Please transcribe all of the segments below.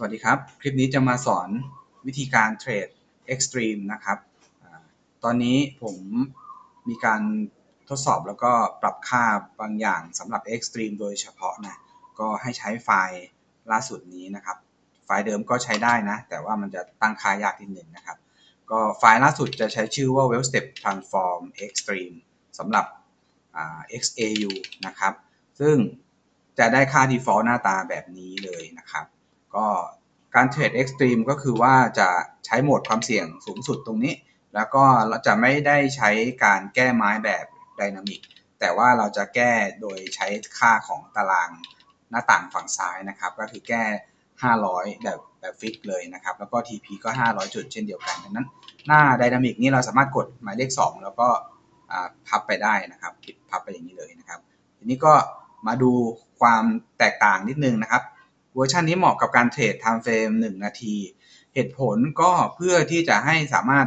สวัสดีครับ คลิปนี้จะมาสอนวิธีการเทรด Extreme นะครับ ตอนนี้ผมมีการทดสอบแล้วก็ปรับค่าบางอย่างสำหรับ Extreme โดยเฉพาะนะ ก็ให้ใช้ไฟล์ล่าสุดนี้นะครับ ไฟล์เดิมก็ใช้ได้นะ แต่ว่ามันจะตั้งค่ายากนิดหนึ่งนะครับ ก็ไฟล์ล่าสุดจะใช้ชื่อว่า Well Step Transform Extreme สำหรับ XAU นะครับ ซึ่งจะได้ค่า default หน้าตาแบบนี้เลยนะครับ ก็การเทรด Extreme ก็คือว่าจะใช้โหมดความเสี่ยงสูงสุดตรงนี้ แล้วก็เราจะไม่ได้ใช้การแก้ไม้แบบไดนามิกแต่ว่าเราจะแก้โดยใช้ค่าของตารางหน้าต่างฝั่งซ้ายนะครับ ก็คือแก้ 500 แบบแบบฟิกเลยนะครับ แล้วก็ TP ก็ 500 จุดเช่นเดียวกันดังนั้น หน้าไดนามิกนี้เราสามารถกดหมายเลข 2 แล้วก็อ่าพับไปได้นะครับคลิกพับไปอย่างนี้เลยนะครับ ทีนี้ก็มาดูความแตกต่างนิดนึงนะครับ วอร์ชันนี้เหมาะกับการเทรด time frame 1นาที เหตุผลก็เพื่อที่จะให้สามารถ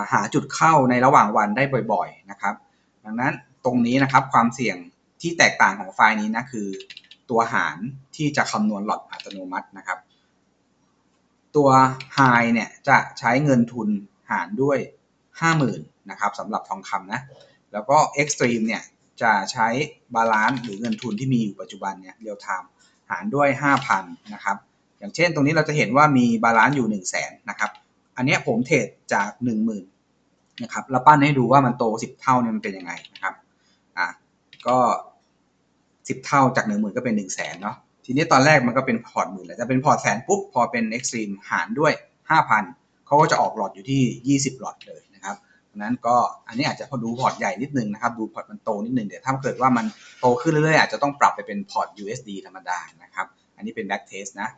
าหาจุดเข้าในระหว่างวันได้บ่อยๆนะครับ ดังนั้นตรงนี้นะครับความเสี่ยงที่แตกต่างของไฟล์นี้นะคือ ตัวหารที่จะคำนวณหลอดอัตโนมัตินะครับ ตัว High เนี่ยจะใช้เงินทุนหารด้วย 50,000นะครับสำหรับทองคำนะแล้วก็ Extreme เนี่ยจะใช้บาลานซ์หรือเงินทุนที่มีอยู่ปัจจุบันเนี่ยเรียลไทม์ หารด้วย 5,000 นะครับ อย่างเช่นตรงนี้เราจะเห็นว่ามีบาลานซ์อยู่ 1 0 0 0 0แสนนะครับ อันนี้ผมเทรดจาก 10,000นะครับแล้วปั้นให้ดูว่ามันโต 10 เท่าเนี่ยมันเป็นยังไงนะครับ อะ ก็ 10 เท่าจาก 10,000 ก็เป็น 1 0 0 0 0แสนเนาะ ทีนี้ตอนแรกมันก็เป็นพอร์ตหมื่นแหละจะเป็นพอร์ตแสนปุ๊บ พอเป็น Extreme หารด้วย 5,000เขาก็จะออกหลอดอยู่ที่ 20 หลอดเลย นั้นก็อันนี้อาจจะพอดูพอร์ตใหญ่นิดนึงนะครับ ดูพอร์ตมันโตนิดนึงเดี๋ยวถ้าเกิดว่ามันโตขึ้นเรื่อยๆอาจจะต้องปรับไปเป็นพอร์ต USD ธรรมดานะครับ อันนี้เป็น back test นะ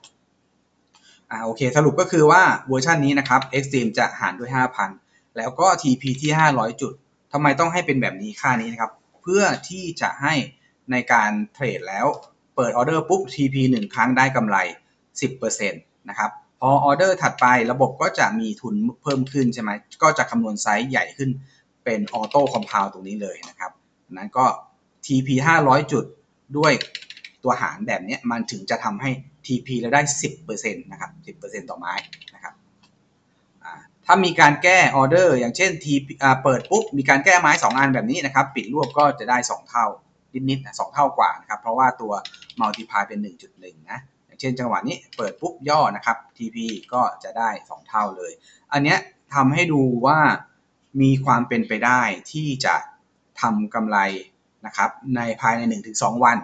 อ่าโอเค สรุปก็คือว่าเวอร์ชันนี้นะครับ Extreme จะหารด้วย 5,000 แล้วก็ TP ที่ 500 จุดทำไมต้องให้เป็นแบบนี้ค่านี้นะครับ เพื่อที่จะให้ในการเทรดแล้วเปิดออเดอร์ปุ๊บ TP 1 ครั้งได้กำไร 10%นะครับ พอออเดอร์ถัดไประบบก็จะมีทุนเพิ่มขึ้นใช่ไหมก็จะคำนวณไซส์ใหญ่ขึ้นเป็นออโต้คอมเพลตรงนี้เลยนะครับนั้นก็ TP 500 จุดด้วยตัวหารแบบนี้มันถึงจะทำให้ TP เราได้ 10%นะครับ 10%ต่อไม้นะครับถ้ามีการแก้ออเดอร์อย่างเช่น TP เปิดปุ๊บมีการแก้ไม้ 2 อันแบบนี้นะครับ ปิดรวบก็จะได้ 2 เท่านิดๆนะ2เท่ากว่านะครับ เพราะว่าตัว multiply เป็น 1.1 นะอย่าง เช่นจังหวะนี้เปิดปุ๊บย่อนะครับ TP ก็จะได้ 2 เท่าเลย อันเนี้ยทำให้ดูว่ามีความเป็นไปได้ที่จะทำกำไรนะครับในภายใน 1-2 วัน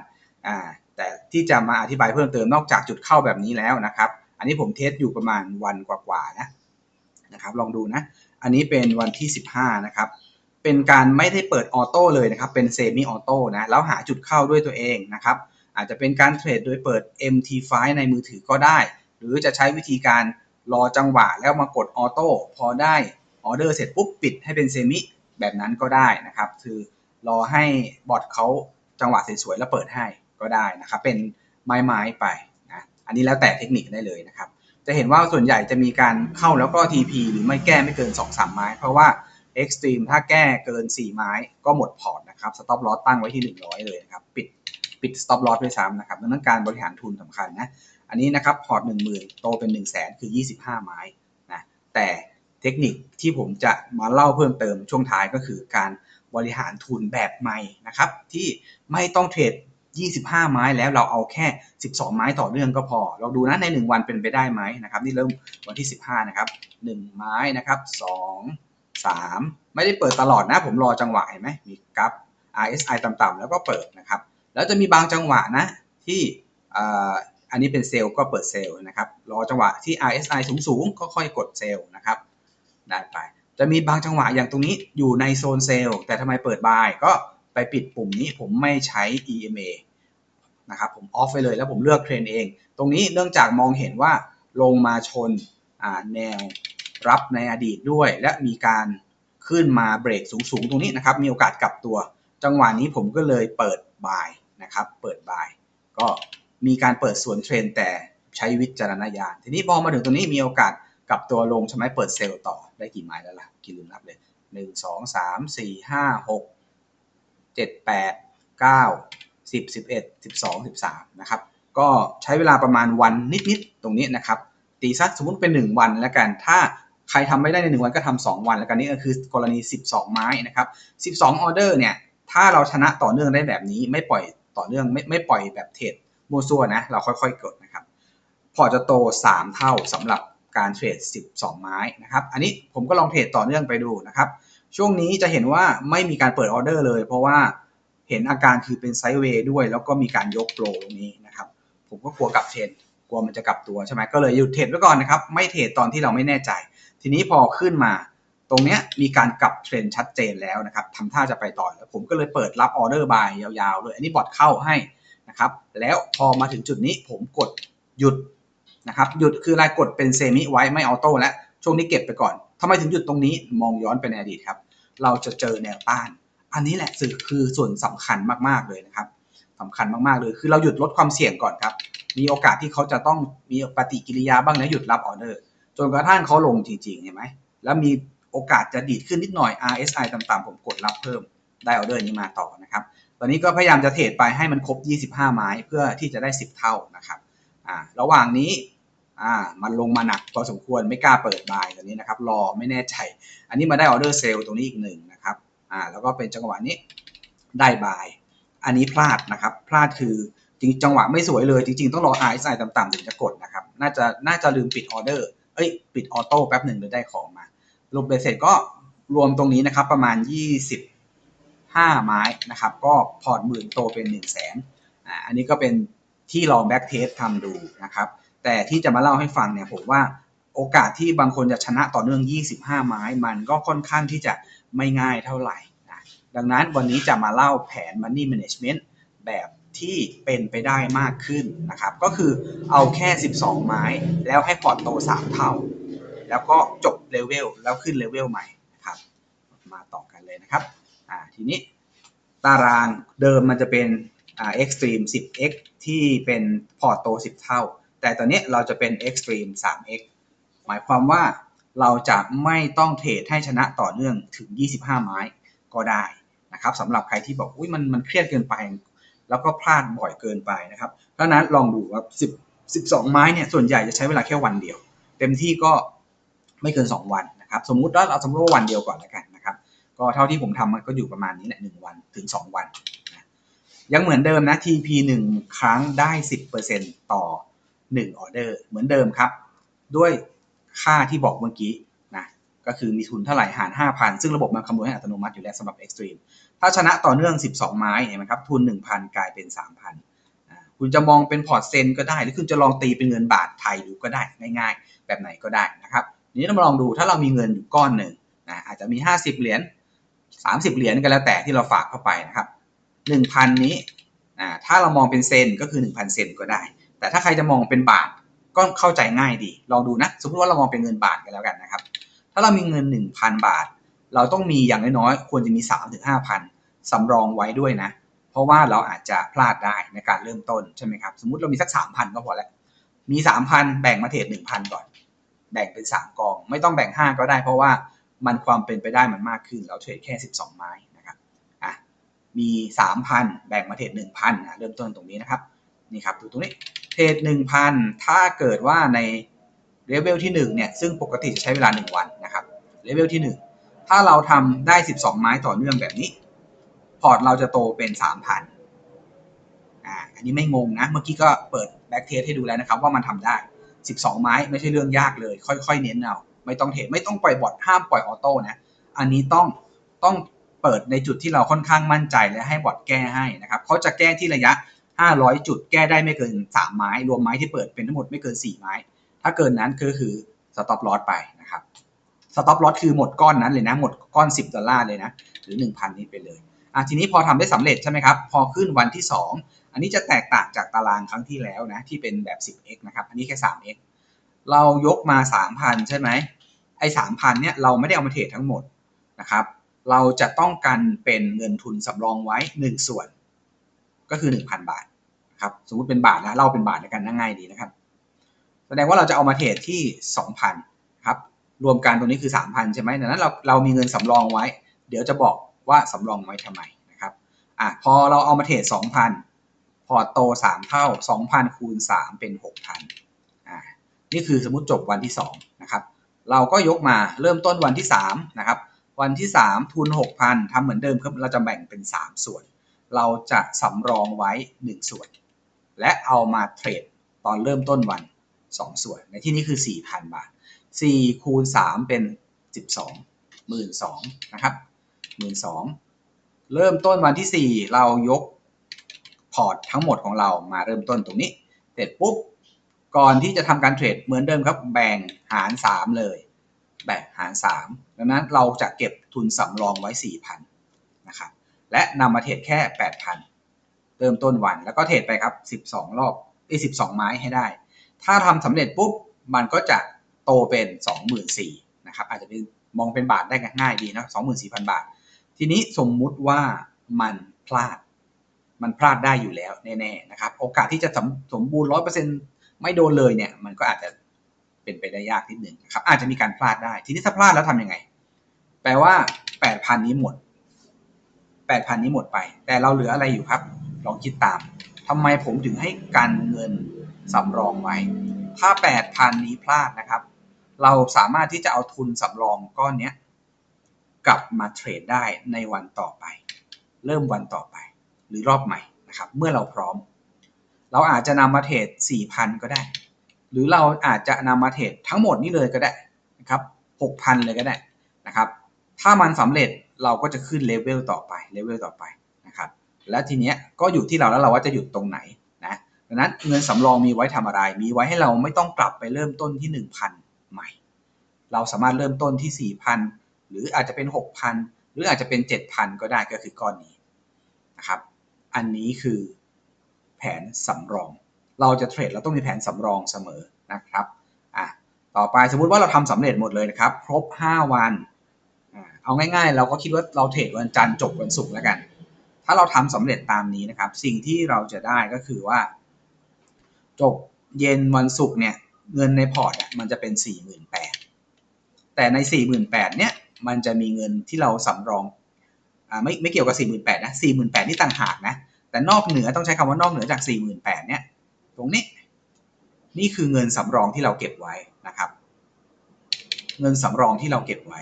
อ่าแต่ที่จะมาอธิบายเพิ่มเติมนอกจากจุดเข้าแบบนี้แล้วนะครับ อันนี้ผมเทสอยู่ประมาณวันกว่าๆนะนะครับ ลองดูนะ อันนี้เป็นวันที่ 15 นะครับ เป็นการไม่ได้เปิดออโต้เลยนะครับ เป็นเซมิออโต้นะ แล้วหาจุดเข้าด้วยตัวเองนะครับ อาจจะเป็นการเทรดโดยเปิด MT5 ในมือถือก็ได้ หรือจะใช้วิธีการรอจังหวะแล้วมากดออโต้พอได้ออเดอร์เสร็จปุ๊บปิดให้เป็นเซมิแบบนั้นก็ได้นะครับ คือรอให้บอทเขาจังหวะสวยๆแล้วเปิดให้ก็ได้นะครับ เป็นไม้ๆไปนะอันนี้แล้วแต่เทคนิคได้เลยนะครับ จะเห็นว่าส่วนใหญ่จะมีการเข้าแล้วก็ TP หรือไม่แก้ไม่เกิน 2-3 ไม้ เพราะว่า Extreme ถ้าแก้เกิน 4 ไม้ก็หมดพอร์ตนะครับ Stop Loss ตั้งไว้ที่ 100 เลยนะครับ ปิด ปิด Stop Loss ด้วยซ้ำนะครับดังนั้นการบริหารทุนสำคัญนะอันนี้นะครับพอร์ต10,000โตเป็น1 0 0 0 0แคือ 25 ไม้นะแต่เทคนิคที่ผมจะมาเล่าเพิ่มเติมช่วงท้ายก็คือการบริหารทุนแบบใหม่นะครับ ที่ไม่ต้องเทรด 25 ไม้แล้วเราเอาแค่ 12 ไม้ต่อเนื่องก็พอ เราดูนะใน 1 วันเป็นไปได้ไหมนะครับ นี่เริ่มวันที่ 15 นะครับ 1 ไม้นะครับ 2 3 ไม่ได้เปิดตลอดนะ ผมรอจังหวะเห็นไหมมีกราฟ RSI ต่ำๆแล้วก็เปิดนะครับ แล้วจะมีบางจังหวะนะที่อันนี้เป็นเซลล์ก็เปิดเซลล์นะครับ รอจังหวะที่ RSI สูงๆก็ค่อยกดเซลล์นะครับ ได้ไป จะมีบางจังหวะอย่างตรงนี้อยู่ในโซนเซลล์ แต่ทำไมเปิดบายก็ไปปิดปุ่มนี้ผมไม่ใช้ EMA นะครับผมออฟไปเลยแล้วผมเลือกเทรนเอง ตรงนี้เนื่องจากมองเห็นว่าลงมาชนแนวรับในอดีตด้วย และมีการขึ้นมาเบรกสูงๆ ตรงนี้นะครับ มีโอกาสกลับตัว จังหวะนี้ผมก็เลยเปิดบาย นะครับเปิดบายก็มีการเปิดสวนเทรนแต่ใช้วิจารณญาณ ทีนี้พอมาถึงตรงนี้มีโอกาสกลับตัวลงใช่ไหมเปิดเซลล์ต่อได้กี่ไม้แล้วล่ะกี่ลืมนับเลยหนึ่งสองสามสี่ห้าหกเจ็ดแปดเก้าสิบสิบเอ็ดสิบสองสิบสามนะครับก็ใช้เวลาประมาณวันนิดๆตรงนี้นะครับตีสักสมมติเป็น 1 วันแล้วกัน ถ้าใครทำไม่ได้ใน 1 วันก็ทำ2วันแล้วกันนี่ก็คือกรณี 12 ไม้นะครับ 12 ออเดอร์เนี่ย ถ้าเราชนะต่อเนื่องได้แบบนี้ไม่ปล่อย ต่อเนื่องไม่ไม่ปล่อยแบบเทรดมัวซัวนะ เราค่อยๆกดนะครับ พอจะโต 3 เท่าสำหรับการเทรด 12 ไม้นะครับ อันนี้ผมก็ลองเทรดต่อเนื่องไปดูนะครับ ช่วงนี้จะเห็นว่าไม่มีการเปิดออเดอร์เลย เพราะว่าเห็นอาการคือเป็นไซด์เวย์ด้วย แล้วก็มีการยกโปรตรงนี้นะครับ ผมก็กลัวกลับเทรดกลัวมันจะกลับตัวใช่ไหมก็เลยหยุดเทรดไว้ก่อนนะครับ ไม่เทรดตอนที่เราไม่แน่ใจ ทีนี้พอขึ้นมา รงเนี้ยมีการกลับเทรนชัดเจนแล้วนะครับทำท่าจะไปต่อแล้วผมก็เลยเปิดรับออเดอร์บายยาวๆเลยอันนี้บอทเข้าให้นะครับแล้วพอมาถึงจุดนี้ผมกดหยุดนะครับหยุดคืออะไรกดเป็นเซมิไว้ไม่ออโต้แล้วช่วงนี้เก็บไปก่อนทำไมถึงหยุดตรงนี้มองย้อนไปในอดีตครับ เราจะเจอแนวต้าน อันนี้แหละสื่อคือส่วนสำคัญมากๆเลยนะครับสำคัญมากๆเลย คือเราหยุดลดความเสี่ยงก่อนครับ มีโอกาสที่เขาจะต้องมีปฏิกิริยาบ้างนะหยุดรับออเดอร์ จนกระทั่งเขาลงจริงๆเห็นไหมแล้วมี โอกาสจะดีดขึ้นนิดหน่อย RSI ต่ำๆผมกดรับเพิ่มได้ออเดอร์นี้มาต่อนะครับ ตอนนี้ก็พยายามจะเทรดไปให้มันครบ 25 ไม้เพื่อที่จะได้ 10 เท่านะครับอ่าระหว่างนี้อ่ามันลงมาหนักพอสมควรไม่กล้าเปิดบายตอนนี้นะครับรอไม่แน่ใจ อันนี้มาได้ออเดอร์เซลล์ตรงนี้อีกหนึ่งนะครับอ่าแล้วก็เป็นจังหวะนี้ได้บาย อันนี้พลาดนะครับ พลาดคือจริงจังหวะไม่สวยเลย จริง ๆ ต้องรอ RSI ต่ำๆถึงจะกดนะครับ น่าจะน่าจะลืมปิดออเดอร์เอ้ยปิดออโต้แป๊บหนึ่งเลยได้ของมา รวมเบสเสร็จก็รวมตรงนี้นะครับประมาณ 25 ไม้นะครับ ก็พอร์ตหมื่นโตเป็น 1 0 0 0 0แสนอันนี้ก็เป็นที่ลองแบ็กเทสทำดูนะครับ แต่ที่จะมาเล่าให้ฟังเนี่ยผมว่าโอกาสที่บางคนจะชนะต่อเนื่อง 25 ไม้ มันก็ค่อนข้างที่จะไม่ง่ายเท่าไหร่นะดังนั้นวันนี้จะมาเล่าแผน Money Management แบบที่เป็นไปได้มากขึ้นนะครับ ก็คือเอาแค่ 12 ไม้ แล้วให้พอร์ตโต 3 เท่า แล้วก็จบ เลเวลแล้วขึ้นเลเวลใหม่นะครับ มาต่อกันเลยนะครับอ่าทีนี้ตารางเดิมมันจะเป็นอ่า extreme 10x ที่เป็นพอร์ตโต 10 เท่า แต่ตอนนี้เราจะเป็น extreme 3x หมายความว่าเราจะไม่ต้องเทรดให้ชนะต่อเนื่องถึง 25 ไม้ก็ได้นะครับสำหรับใครที่บอกอุ้ยมันมันเครียดเกินไป แล้วก็พลาดบ่อยเกินไปนะครับเพราะนั้นลองดูว่า10 12 ไม้เนี่ยส่วนใหญ่จะใช้เวลาแค่วันเดียว เต็มที่ก็ ไม่เกิน 2 วันนะครับ สมมุติว่าเราสมมติว่าวันเดียวก่อนแล้วกันนะครับ ก็เท่าที่ผมทำมันก็อยู่ประมาณนี้แหละ1วันถึง 2 วันนะยังเหมือนเดิมนะ TP 1 ครั้งได้ 10%ต่อ 1 ออเดอร์ เหมือนเดิมครับ ด้วยค่าที่บอกเมื่อกี้นะก็คือมีทุนเท่าไหร่หาร 5,000 ซึ่งระบบมันคำนวณให้อัตโนมัติอยู่แล้วสำหรับ Extreme ถ้าชนะต่อเนื่อง 12 ไม้เห็นไหมครับทุน 1,000 กลายเป็น 3,000คุณจะมองเป็นพอร์ตเซนก็ได้ หรือคุณจะลองตีเป็นเงินบาทไทยดูก็ได้ง่ายๆ แบบไหนก็ได้นะครับ นี้เรามาลองดูถ้าเรามีเงินอยู่ก้อนหนึ่งนะอาจจะมี 50 เหรียญ30 เหรียญก็แล้วแต่ที่เราฝากเข้าไปนะครับ 1,000 นี้นะถ้าเรามองเป็นเซนก็คือ 1,000 เซนก็ได้ แต่ถ้าใครจะมองเป็นบาทก็เข้าใจง่ายดี ลองดูนะ สมมติว่าเรามองเป็นเงินบาทกันแล้วกันนะครับ ถ้าเรามีเงิน 1,000 บาท เราต้องมีอย่างน้อยๆควรจะมี 3-5,000สำรองไว้ด้วยนะ เพราะว่าเราอาจจะพลาดได้ในการเริ่มต้นใช่ไหมครับ สมมติเรามีสัก 3,000 ก็พอแล้ว มี 3,000 แบ่งมาเทรด1,000 ก่อน แบ่งเป็น 3 กอง ไม่ต้องแบ่ง 5 ก็ได้ เพราะว่ามันความเป็นไปได้มันมากขึ้น เราเทรดแค่ 12 ไม้นะครับอะมี 3,000 แบ่งมาเทรด1,000นะเริ่มต้นตรงนี้นะครับนี่ครับดูตรงนี้เทรด1,000 ถ้าเกิดว่าในเลเวลที่1เนี่ยซึ่งปกติจะใช้เวลา 1 วันนะครับเลเวลที่ 1 ถ้าเราทำได้ 12 ไม้ต่อเนื่องแบบนี้ พอร์ตเราจะโตเป็น 3,000อ่าอันนี้ไม่งงนะ เมื่อกี้ก็เปิดแบ็กเทสให้ดูแล้วนะครับว่ามันทำได้ 12 ไม้ไม่ใช่เรื่องยากเลย ค่อยๆ เน้นเอาไม่ต้องเทไม่ต้องปล่อยบอทห้ามปล่อยออโต้นะอันนี้ต้องต้องเปิดในจุดที่เราค่อนข้างมั่นใจและให้บอทแก้ให้นะครับเขาจะแก้ที่ระยะ 500 จุดแก้ได้ไม่เกิน 3 ไม้ รวมไม้ที่เปิดเป็นทั้งหมดไม่เกิน 4 ไม้ ถ้าเกินนั้นก็คือสต็อปลอสไปนะครับสต็อปลอสคือหมดก้อนนั้นเลยนะหมดก้อน 10 ดอลลาร์เลยนะหรือ 1,000 นี้ไปเลยอะทีนี้พอทำได้สำเร็จใช่ไหมครับพอขึ้นวันที่ 2 อันนี้จะแตกต่างจากตารางครั้งที่แล้วนะที่เป็นแบบ 10x นะครับอันนี้แค่ 3x เรายกมา 3,000 ใช่ไหมไอ้3,000เนี่ยเราไม่ได้เอามาเทรดทั้งหมดนะครับเราจะต้องกันเป็นเงินทุนสำรองไว้ 1 ส่วน ก็คือ 1,000 บาทนะครับสมมติเป็นบาทนะเราเป็นบาทในการง่ายดีนะครับ แสดงว่าเราจะเอามาเทรดที่ 2,000ครับรวมกันตรงนี้คือ 3,000 ใช่ไหมดังนั้นเราเรามีเงินสำรองไว้ เดี๋ยวจะบอกว่าสำรองไว้ทำไมนะครับอะพอเราเอามาเทรด2,000 พอร์ตโต3เท่า2,000คูณ3เป็น6,000อ่านี่คือสมมติจบวันที่2นะครับ เราก็ยกมาเริ่มต้นวันที่3นะครับ วันที่3ทุน6,000ทำเหมือนเดิมครับเราจะแบ่งเป็น3ส่วน เราจะสำรองไว้1ส่วน และเอามาเทรดตอนเริ่มต้นวัน2ส่วน ในที่นี้คือ4,000บาท4คูณ3เป็น12 12,000นะครับ12,000เริ่มต้นวันที่4เรายก พอร์ตทั้งหมดของเรามาเริ่มต้นตรงนี้ เสร็จปุ๊บ ก่อนที่จะทำการเทรดเหมือนเดิมครับ แบ่งหาร 3 เลย แบ่งหาร 3 ดังนั้นเราจะเก็บทุนสำรองไว้ 4,000นะครับ และนำมาเทรดแค่ 8,000 เริ่มต้นวันแล้วก็เทรดไปครับ 12 รอบไอ้12 ไม้ให้ได้ ถ้าทำสำเร็จปุ๊บ มันก็จะโตเป็น 24,000นะครับ อาจจะเป็นมองเป็นบาทได้ง่ายดีนะ24,000 บาท ทีนี้สมมุติว่ามันพลาด มันพลาดได้อยู่แล้วแน่ๆนะครับ โอกาสที่จะสมสมบูรณ์100%ไม่โดนเลยเนี่ย มันก็อาจจะเป็นไปได้ยากนิดหนึ่งนะครับ อาจจะมีการพลาดได้ ทีนี้ถ้าพลาดแล้วทำยังไง แปลว่า8,000นี้หมด8,000นี้หมดไป แต่เราเหลืออะไรอยู่ครับ ลองคิดตามทำไมผมถึงให้กันเงินสำรองไว้ ถ้า8,000นี้พลาดนะครับ เราสามารถที่จะเอาทุนสำรองก้อนเนี้ยกลับมาเทรดได้ในวันต่อไป เริ่มวันต่อไป รือรอบใหม่นะครับเมื่อเราพร้อม เราอาจจะนำมาเทรด4,000 ก็ได้ หรือเราอาจจะนำมาเทรดทั้งหมดนี้เลยก็ได้นะครับ6,000 เลยก็ได้นะครับ ถ้ามันสำเร็จเราก็จะขึ้นเลเวลต่อไปเลเวลต่อไปนะครับและทีเนี้ยก็อยู่ที่เราแล้วเราว่าจะหยุดตรงไหนนะดังนั้นเงินสำรองมีไว้ทำอะไร มีไว้ให้เราไม่ต้องกลับไปเริ่มต้นที่ 1,000 ใหม่ เราสามารถเริ่มต้นที่ 4,000 หรืออาจจะเป็น 6,000 หรืออาจจะเป็น 7,000 ก็ได้ก็คือก้อนนี้นะครับ อันนี้คือแผนสำรอง เราจะเทรดเราต้องมีแผนสำรองเสมอนะครับอะต่อไปสมมุติว่าเราทำสำเร็จหมดเลยนะครับ ครบ 5 วันเอาง่ายๆ เราก็คิดว่าเราเทรดวันจันทร์จบวันศุกร์แล้วกัน ถ้าเราทำสำเร็จตามนี้นะครับ สิ่งที่เราจะได้ก็คือว่า จบเย็นวันศุกร์เนี่ยเงินในพอร์ตมันจะเป็น 48,000แต่ใน 48,000เนี่ยมันจะมีเงินที่เราสำรอง ไม่ไม่เกี่ยวกับ 48,000นะ48,000นี่ต่างหากนะแต่นอกเหนือต้องใช้คำว่านอกเหนือจาก 48,000เนี่ยตรงนี้นี่คือเงินสำรองที่เราเก็บไว้นะครับ เงินสำรองที่เราเก็บไว้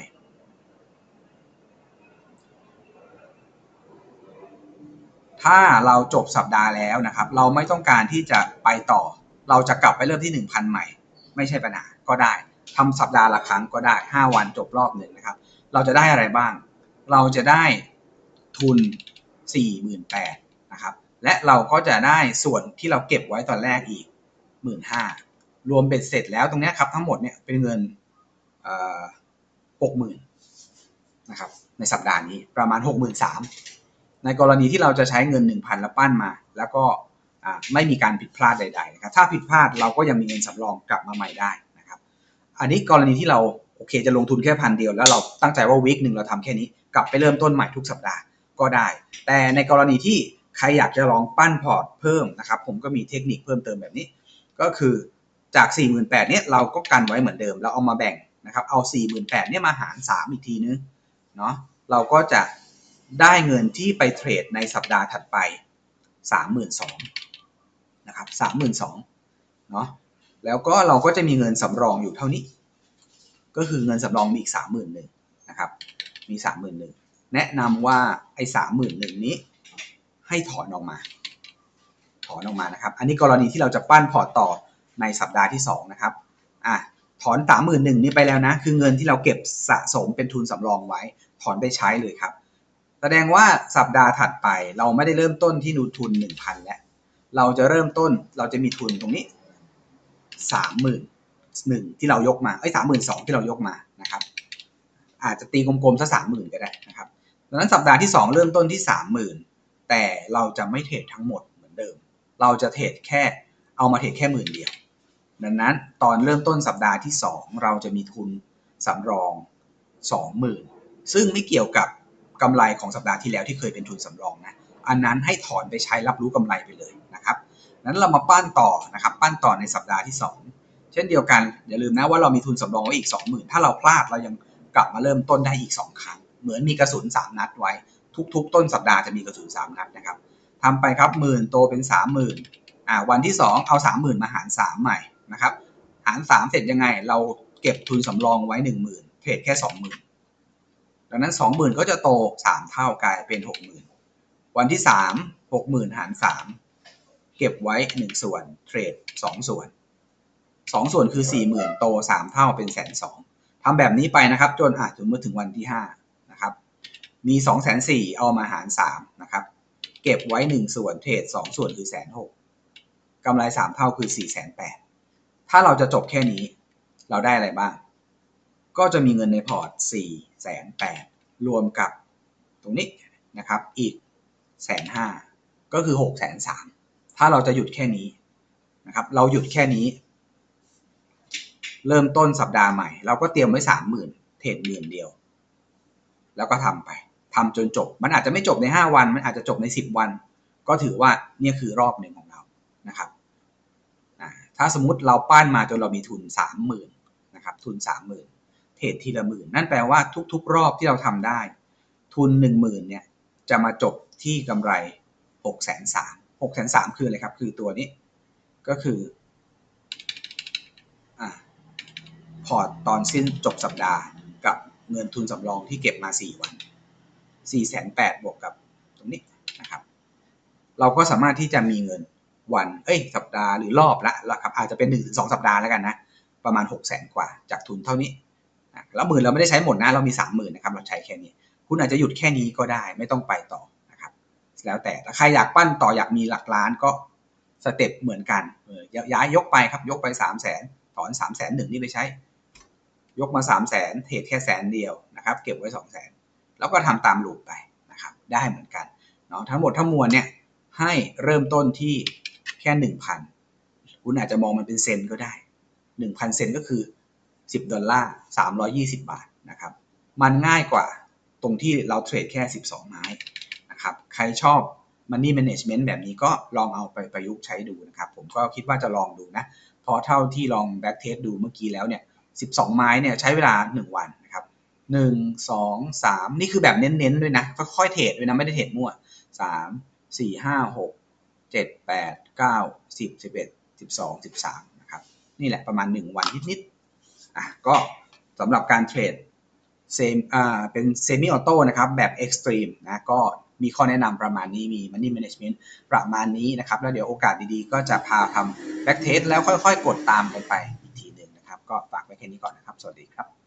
ถ้าเราจบสัปดาห์แล้วนะครับ เราไม่ต้องการที่จะไปต่อ เราจะกลับไปเริ่มที่ 1,000 ใหม่ ไม่ใช่ปัญหาก็ได้ทำสัปดาห์ละครั้งก็ได้ 5 วันจบรอบหนึ่งนะครับ เราจะได้อะไรบ้าง เราจะได้ ทุน 48,000นะครับและเราก็จะได้ส่วนที่เราเก็บไว้ตอนแรกอีก 15,000รวมเบ็ดเสร็จแล้วตรงนี้ครับทั้งหมดเนี่ยเป็นเงินหกหมื่นนะครับในสัปดาห์นี้ประมาณ 63,000ในกรณีที่เราจะใช้เงิน 1,000 แล้วปั้นมา แล้วก็ไม่มีการผิดพลาดใดๆนะครับถ้าผิดพลาดเราก็ยังมีเงินสำรองกลับมาใหม่ได้นะครับ อันนี้กรณีที่เราโอเคจะลงทุนแค่พันเดียวแล้วเราตั้งใจว่าวีคหนึ่งเราทำแค่นี้กลับไปเริ่มต้นใหม่ทุกสัปดาห์ ก็ได้ แต่ในกรณีที่ใครอยากจะลองปั้นพอร์ตเพิ่มนะครับ ผมก็มีเทคนิคเพิ่มเติมแบบนี้ ก็คือจาก 48,000เนี่ยเราก็กันไว้เหมือนเดิม เราเอามาแบ่งนะครับ เอา 48,000เนี่ยมาหาร 3 อีกทีนึงเนาะเราก็จะได้เงินที่ไปเทรดในสัปดาห์ถัดไป 32,000นะครับ32,000เนาะแล้วก็เราก็จะมีเงินสำรองอยู่เท่านี้ ก็คือเงินสำรองมีอีก 31,000นะครับมี 31,000 แนะนำว่าไอ้31,000นี้ ให้ถอนออกมา ถอนออกมานะครับ อันนี้กรณีที่เราจะปั้นพอร์ตต่อในสัปดาห์ที่2นะครับอะถอนสามหมื่นหนึ่งนี้ไปแล้วนะ คือเงินที่เราเก็บสะสมเป็นทุนสำรองไว้ ถอนไปใช้เลยครับ แสดงว่าสัปดาห์ถัดไปเราไม่ได้เริ่มต้นที่นูทุน 1,000 แล้ว เราจะเริ่มต้นเราจะมีทุนตรงนี้31,000หนึ่งที่เรายกมา เอ้ย32,000ที่เรายกมานะครับ อาจจะตีกลมๆสัก30,000ก็ได้นะครับ ดังนั้นสัปดาห์ที่ 2 เริ่มต้นที่ 30,000 แต่เราจะไม่เทรดทั้งหมดเหมือนเดิม เราจะเทรดแค่เอามาเทรดแค่หมื่นเดียว ดังนั้นตอนเริ่มต้นสัปดาห์ที่ 2 เราจะมีทุนสำรอง 20,000 ซึ่งไม่เกี่ยวกับกำไรของสัปดาห์ที่แล้วที่เคยเป็นทุนสำรองนะอันนั้นให้ถอนไปใช้รับรู้กำไรไปเลยนะครับนั้นเรามาปั้นต่อนะครับปั้นต่อในสัปดาห์ที่ 2 เช่นเดียวกันอย่าลืมนะว่าเรามีทุนสำรองไว้อีก 20,000 ถ้าเราพลาดเรายังกลับมาเริ่มต้นได้อีก 2 ครั้ง เหมือนมีกระสุน3นัดไว้ ทุก ๆ ต้นสัปดาห์จะมีกระสุน3นัดนะครับทำไปครับหมื่นโตเป็นสามหมื่นอ่าวันที่สองเอาสามหมื่นมาหารสามใหม่นะครับหารสามเสร็จยังไง เราเก็บทุนสำรองไว้หนึ่งหมื่นเทรดแค่สองหมื่นดังนั้นสองหมื่นก็จะโตสามเท่ากลายเป็นหกหมื่นวันที่สามหกหมื่นหารสามเก็บไว้หนึ่งส่วนเทรดสองส่วนสองส่วนคือสี่หมื่นโตสามเท่าเป็นแสนสองทำแบบนี้ไปนะครับ จนอาจจะเมื่อถึงวันที่ห้า มีสองแสนสี่เอามาหารสามนะครับ เก็บไว้หนึ่งส่วนเทรดสองส่วนคือแสนหกกำไรสามเท่าคือสี่แสนแปดถ้าเราจะจบแค่นี้เราได้อะไรบ้าง ก็จะมีเงินในพอร์ตสี่แสนแปดรวมกับตรงนี้นะครับ อีกแสนห้าก็คือหกแสนสามถ้าเราจะหยุดแค่นี้นะครับ เราหยุดแค่นี้ เริ่มต้นสัปดาห์ใหม่ เราก็เตรียมไว้สามหมื่นเทรดหมื่นเดียว แล้วก็ทำไป ทำจนจบ มันอาจจะไม่จบใน 5 วัน มันอาจจะจบใน 10 วัน ก็ถือว่าเนี่ยคือรอบหนึ่งของเรานะครับถ้าสมมติเราปั้นมาจนเรามีทุน 30,000นะครับทุน 30,000 เทรดทีละหมื่นนั่นแปลว่าทุก ๆ รอบที่เราทำได้ ทุน 10,000เนี่ยจะมาจบที่กำไร 6 3 0 0 0 6 3 0 0 0คืออะไรครับ คือตัวนี้ก็คือพอร์ตตอนสิ้นจบสัปดาห์กับเงินทุนสำรองที่เก็บมา 4 วัน 4 8 0 0บวกกับตรงนี้นะครับ เราก็สามารถที่จะมีเงินวัน เอ้ย สัปดาห์หรือรอบละละครับ อาจจะเป็น1นถึงสสัปดาห์แล้วกันนะ ประมาณ 6 0 0 0 0 0กว่าจากทุนเท่านี้นะแล้วหมื่นเราไม่ได้ใช้หมดนะ เรามี 30,000นะครับ เราใช้แค่นี้ คุณอาจจะหยุดแค่นี้ก็ได้ ไม่ต้องไปต่อนะครับ แล้วแต่ถ้าใครอยากปั้นต่ออยากมีหลักล้านก็สเต็ปเหมือนกันเออย้ายยกไปครับยกไป 3 0 0 0 0 0ถอน3 0 0 0 0 0หนึ่งนี่ไปใช้ ยกมา 3 0 0 0 0 0เทรดแค่แสนเดียวนะครับ เก็บไว้ 2 0 0 0 0 แล้วก็ทำตามลูปไปนะครับได้เหมือนกันเนาะทั้งหมดทั้งมวลเนี่ยให้เริ่มต้นที่แค่ 1,000 คุณอาจจะมองมันเป็นเซนก็ได้ 1,000 เซนก็คือ 10 ดอลลาร์ 320 บาทนะครับ มันง่ายกว่าตรงที่เราเทรดแค่ 12 ไม้นะครับ ใครชอบ Money Management แบบนี้ก็ลองเอาไปประยุกต์ใช้ดูนะครับ ผมก็คิดว่าจะลองดูนะ เพราะเท่าที่ลองแบ็กเทสดูเมื่อกี้แล้วเนี่ย 12 ไม้เนี่ยใช้เวลา 1 วันนะครับ หนึ่งสองสามนี่คือแบบเน้นๆด้วยนะค่อยๆเทรดด้วยนะไม่ได้เทรดมั่วสามสี่ห้าหกเจ็ดแปดเก้าสิบสิบเอ็ดสิบสองสิบสามนะครับนี่แหละประมาณหนึ่งวันนิดๆอะก็สำหรับการเทรดเซมอ่าเป็นเซมิออโต้นะครับแบบเอ็กซ์ตรีมนะก็มีข้อแนะนำประมาณนี้มี Money Management ประมาณนี้นะครับ แล้วเดี๋ยวโอกาสดีๆ ก็จะพาทำแบ็กเทสแล้วค่อยๆ กดตามกันไปอีกทีหนึ่งนะครับ ก็ฝากไว้แค่นี้ก่อนนะครับ สวัสดีครับ